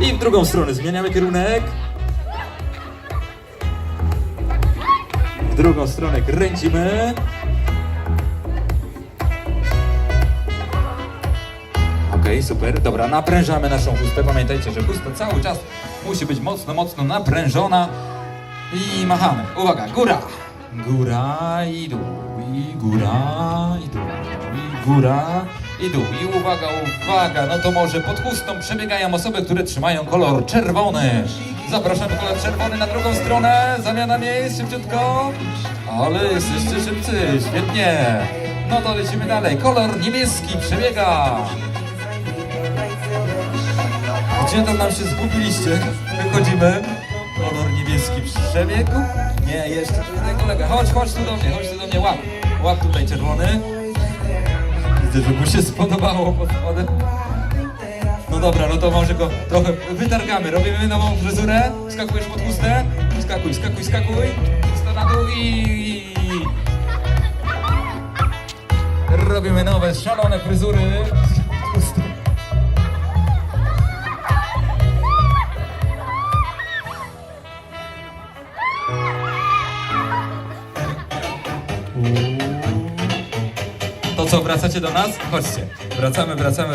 I w drugą stronę zmieniamy kierunek. W drugą stronę kręcimy. Okej, super. Dobra, naprężamy naszą chustę. Pamiętajcie, że chusta cały czas musi być mocno, mocno naprężona. I machamy. Uwaga, góra. Góra i dół. I góra i dół. I góra i dół. I uwaga, uwaga. No to może pod chustą przebiegają osoby, które trzymają kolor czerwony. Zapraszamy kolor czerwony na drugą stronę. Zamiana miejsc, szybciutko. Ale jesteście szybcy. Świetnie. No to lecimy dalej. Kolor niebieski przebiega. Gdzie tam nam się zgubiliście? Wychodzimy. Kolor niebieski przebiegł. Nie, jeszcze tutaj kolega. Chodź, chodź tu do mnie, chodź tu do mnie, łap. Łap tutaj czerwony. Że mu się spodobało pod spodem. No dobra, no to może go trochę wytargamy. Robimy nową fryzurę. Skakujesz pod chustę. Skakuj, skakuj, skakuj. Chusta na dół i... Robimy nowe, szalone fryzury. Chustą. To co, wracacie do nas? Chodźcie. Wracamy, wracamy.